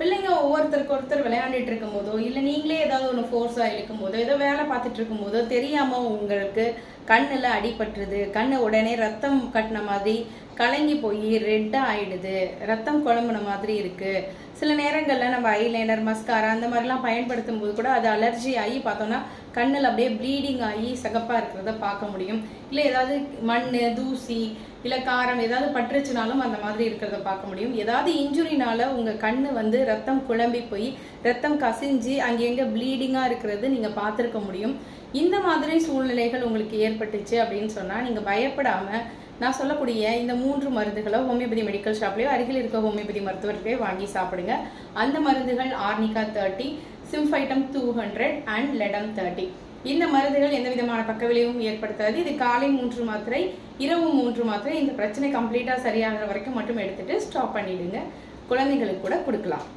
பிள்ளைங்க ஒவ்வொருத்தருக்கு ஒருத்தர் விளையாண்டுட்டு இருக்கும் போதோ இல்லை நீங்களே ஏதாவது ஒன்று ஃபோர்ஸாக இருக்கும் போதோ ஏதோ வேலை பார்த்துட்டு இருக்கும் போதோ தெரியாமல் உங்களுக்கு கண்ணில் அடிபட்டுருது கண்ணு உடனே ரத்தம் கட்டின மாதிரி கலங்கி போய் ரெட்டாக ஆயிடுது ரத்தம் குழம்புன மாதிரி இருக்குது சில நேரங்களில் நம்ம ஐலைனர் மஸ்காரா அந்த மாதிரிலாம் பயன்படுத்தும் போது கூட அது அலர்ஜி ஆகி பார்த்தோம்னா கண்ணில் அப்படியே ப்ளீடிங் ஆகி சகப்பாக இருக்கிறத பார்க்க முடியும். இல்லை ஏதாவது மண் தூசி இல்லை காரம் ஏதாவது பட்டுருச்சுனாலும் அந்த மாதிரி இருக்கிறத பார்க்க முடியும். ஏதாவது இன்ஜுரினால உங்கள் கண்ணு வந்து ரத்தம் குழம்பி போய் ரத்தம் கசிஞ்சு அங்கங்கே ப்ளீடிங்காக இருக்கிறது நீங்கள் பார்த்துருக்க முடியும். இந்த மாதிரி சூழ்நிலைகள் உங்களுக்கு ஏற்பட்டுச்சு அப்படின்னு சொன்னால் நீங்கள் பயப்படாமல் நான் சொல்லக்கூடிய இந்த மூன்று மருந்துகளை ஹோமியோபதி மெடிக்கல் ஷாப்லேயோ அருகில் இருக்க ஹோமியோபதி மருத்துவர்களே வாங்கி சாப்பிடுங்க. அந்த மருந்துகள் arnica thirty symphytum two hundred and ledum thirty இந்த மருந்துகள் எந்த விதமான பக்க விளைவும் ஏற்படுத்தாது. இது காலை மூன்று மாத்திரை இரவு மூன்று மாத்திரை. இந்த பிரச்சனை கம்ப்ளீட்டாக சரியாகிற வரைக்கும் மட்டும் எடுத்துட்டு ஸ்டாப் பண்ணிவிடுங்க குழந்தைகளுக்கு கூட கொடுக்கலாம்.